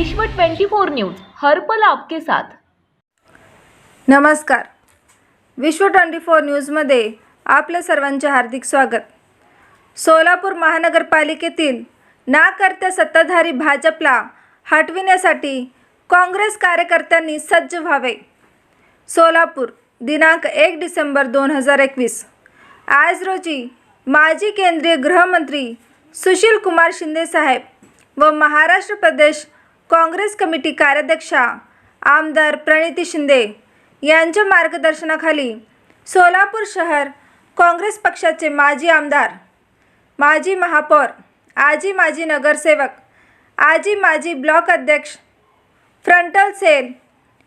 विश्व 24 न्यूज हर्पल आपके साथ. नमस्कार. विश्व ट्वेंटी फोर न्यूजमध्ये आपलं सर्वांचे हार्दिक स्वागत. सोलापूर महानगरपालिकेतील नाकर्त्या सत्ताधारी भाजपला हटविण्यासाठी काँग्रेस कार्यकर्त्यांनी सज्ज व्हावे. सोलापूर दिनांक एक डिसेंबर दोन हजार एकवीस. आज रोजी माजी केंद्रीय गृहमंत्री सुशील कुमार शिंदे साहेब व महाराष्ट्र प्रदेश काँग्रेस कमिटी कार्याध्यक्षा आमदार प्रणिती शिंदे यांच्या मार्गदर्शनाखाली सोलापूर शहर काँग्रेस पक्षाचे माजी आमदार माजी महापौर आजी माजी नगरसेवक आजी माजी ब्लॉक अध्यक्ष फ्रंटल सेल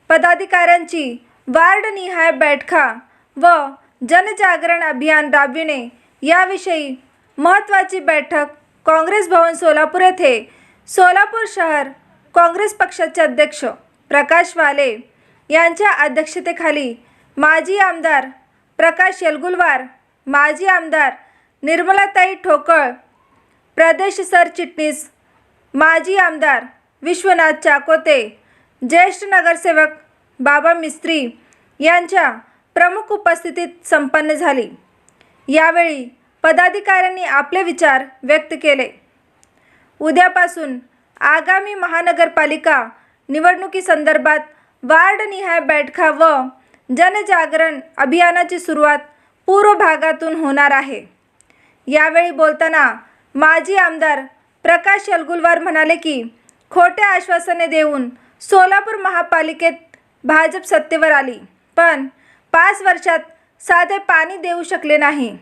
पदाधिकाऱ्यांची वार्डनिहाय बैठका व जनजागरण अभियान राबविणे याविषयी महत्त्वाची बैठक काँग्रेस भवन सोलापूर येथे सोलापूर शहर काँग्रेस पक्षाचे अध्यक्ष प्रकाश वाले यांच्या अध्यक्षतेखाली माजी आमदार प्रकाश येलगुलवार माजी आमदार निर्मलाताई ठोकळ प्रदेश सरचिटणीस माजी आमदार विश्वनाथ चाकोते ज्येष्ठ नगरसेवक बाबा मिस्त्री यांच्या प्रमुख उपस्थितीत संपन्न झाली. यावेळी पदाधिकाऱ्यांनी आपले विचार व्यक्त केले. उद्यापासून आगामी महानगरपालिका निवडणुकीसंदर्भात वार्डनिहाय बैठका व जनजागरण अभियानाची सुरुवात पूर्व भागातून होणार आहे. यावेळी बोलताना माजी आमदार प्रकाश यलगुलवार म्हणाले की खोट्या आश्वासने देऊन सोलापूर महापालिकेत भाजप सत्तेवर आली पण पाच वर्षात साधे पाणी देऊ शकले नाही.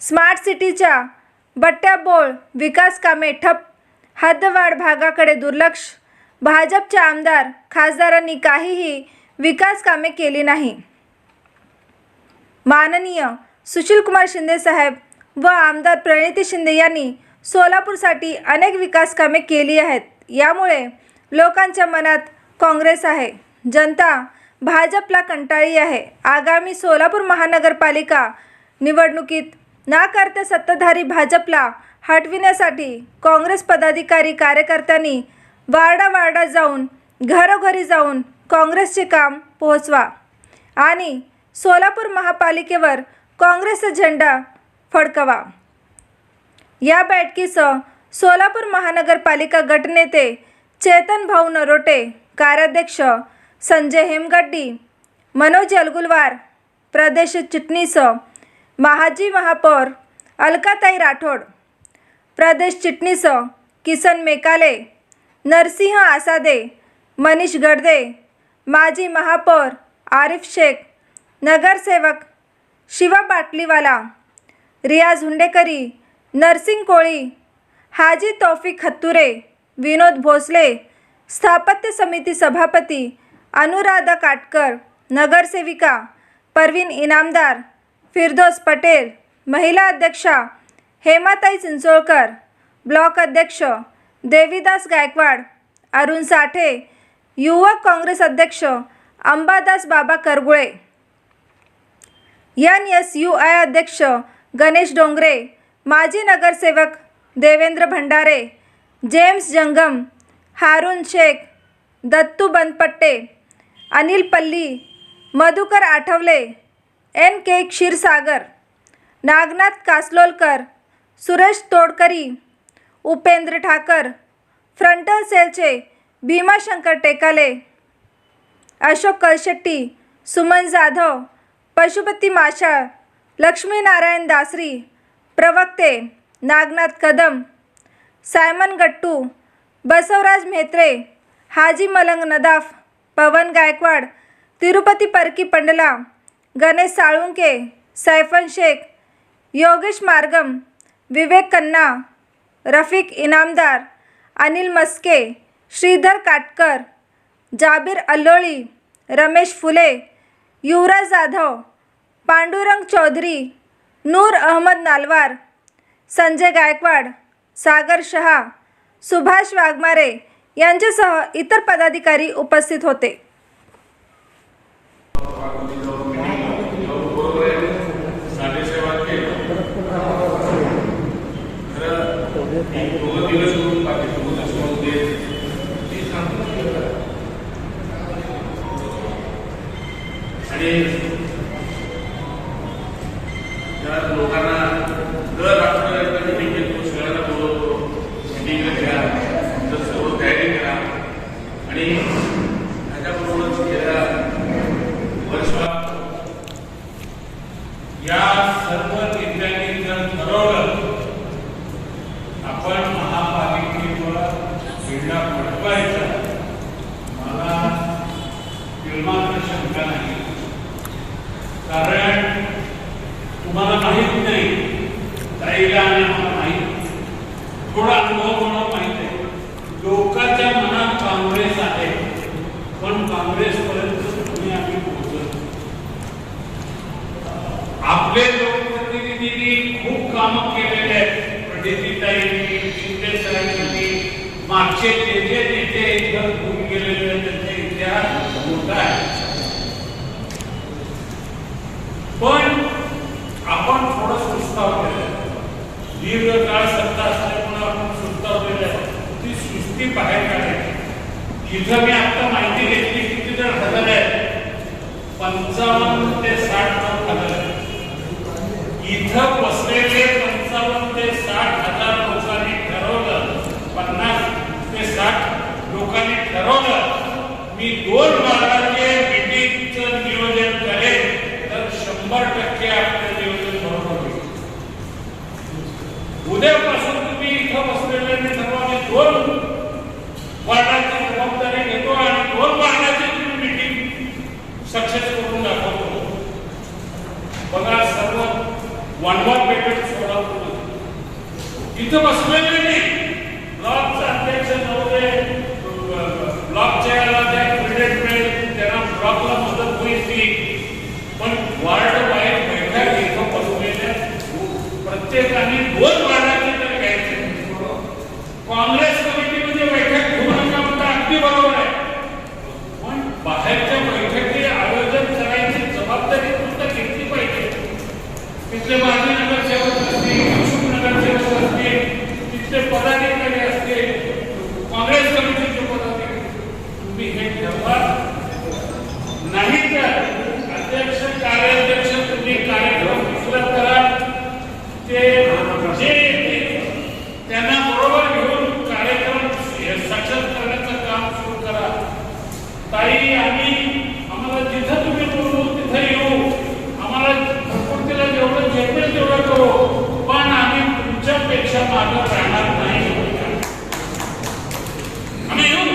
स्मार्ट सिटीच्या बट्ट्याबोळ विकास कामे ठप्प हद्दवाढ भागाकडे दुर्लक्ष. भाजपच्या आमदार खासदारांनी काहीही विकास कामे केली नाही. माननीय सुशीलकुमार शिंदे साहेब व आमदार प्रणिती शिंदे यांनी सोलापूरसाठी अनेक विकास कामे केली आहेत. यामुळे लोकांच्या मनात काँग्रेस आहे. जनता भाजपला कंटाळी आहे. आगामी सोलापूर महानगरपालिका निवडणुकीत नाकारते सत्ताधारी भाजपला हटविण्यासाठी काँग्रेस पदाधिकारी कार्यकर्त्यांनी वार्डावार्डा जाऊन घरोघरी जाऊन काँग्रेसचे काम पोहोचवा आणि सोलापूर महापालिकेवर काँग्रेसचा झेंडा फडकवा. या बैठकीचं सोलापूर महानगरपालिका गटनेते चेतन भाऊ नरोटे कार्याध्यक्ष संजय हेमगड्डी मनोज अलगुलवार प्रदेश चिटणीस महाजी महापौर अलकाताई राठोड प्रदेश चिटणीस किसन मेकाले नरसिंह आसादे मनीष गडदे माजी महापौर आरिफ शेख नगरसेवक शिवा बाटलीवाला रियाज हुंडेकरी नरसिंग कोळी हाजी तौफिक खत्तुरे विनोद भोसले स्थापत्य समिती सभापती अनुराधा काटकर नगरसेविका परवीन इनामदार फिरदोस पटेल महिला अध्यक्षा हेमाताई चिंचोळकर ब्लॉक अध्यक्ष देवीदास गायकवाड अरुण साठे युवक काँग्रेस अध्यक्ष Ambadas Baba Kargule. N S U I अध्यक्ष गणेश डोंगरे माजी नगरसेवक देवेंद्र भंडारे जेम्स जंगम हारून Shaikh Dattu Banpatte Anil Palli Madhukar Athawale N K Kshirsagar Nagnath Kasalolkar Suresh Todkari Upendra Thakar frontal सेलचे भीमाशंकर टेकाले अशोक कळशेट्टी सुमन जाधव पशुपती माशाळ लक्ष्मीनारायण दासरी प्रवक्ते नागनाथ कदम सायमन गट्टू बसवराज म्हेत्रे हाजी मलंग नदाफ पवन गायकवाड तिरुपती परकी पंडला गणेश साळुंके सैफन शेख योगेश मार्गम विवेक कन्ना रफिक इनामदार अनिल मस्के श्रीधर काटकर जाबीर अल्लोळी रमेश फुले युवराज जाधव पांडुरंग चौधरी नूर अहमद नालवार संजय गायकवाड सागर शहा सुभाष वाघमारे यांच्यासह इतर पदाधिकारी उपस्थित होते. जे नेते इथं होऊन गेलेले आहेत त्यांचा इतिहास मोठा आहे पण आपण थोडं सुस्तावलेलं आहे दीर्घकाळ सत्ता असल्यामुळे आपण सुस्तावलेलं आहे ती सृष्टी बाहेर काढायची. इथं मी आता माहिती घेतली, किती जण हजर आहेत? पंचावन्न ते साठ लोक हजर आहेत. इथं बसलेले ठरवलं मी दोन मार्गाचे मिटिंगचं नियोजन करेन तर शंभर टक्के आपलं नियोजन बरोबर होईल. उद्यापासून तुम्ही इथं बसलेल्यांनी ठरवा मी दोन वार्डाची जबाबदारी घेतो आणि दोन वार्डाची तुम्ही मिटिंग सक्सेस करून दाखवतो. बघा सर्व वनवा पेटत सोडा इथं बसलेले नाही. आणि दोन वार्डाचे तर घ्यायचे. काँग्रेस कमिटी बैठक घेऊ नका म्हणता अगदी बरोबर आहे पण बाहेरच्या बैठकी आयोजन करायची जबाबदारी तुमचा घेतली पाहिजे तिथले माजी नगरसेवक असतील इच्छुक नगरसेवक असतील तिथले पदाधिकारी असतील काँग्रेस कमिटीचे पदाधिकारी तुम्ही हे ठरवा नाही तर अध्यक्ष कार्याध्यक्ष तुम्ही कार्यक्रम विश्वास करा ते जे येतील त्यांना बरोबर घेऊन कार्यक्रम सक्षम करण्याचं काम सुरू करा ताई आम्ही आम्हाला जिथं तुम्ही बोलू तिथं येऊ आम्हाला प्रकृतीला जेवढं झेपेल तेवढं करू पण आम्ही तुमच्यापेक्षा मागं राहणार नाही आम्ही येऊ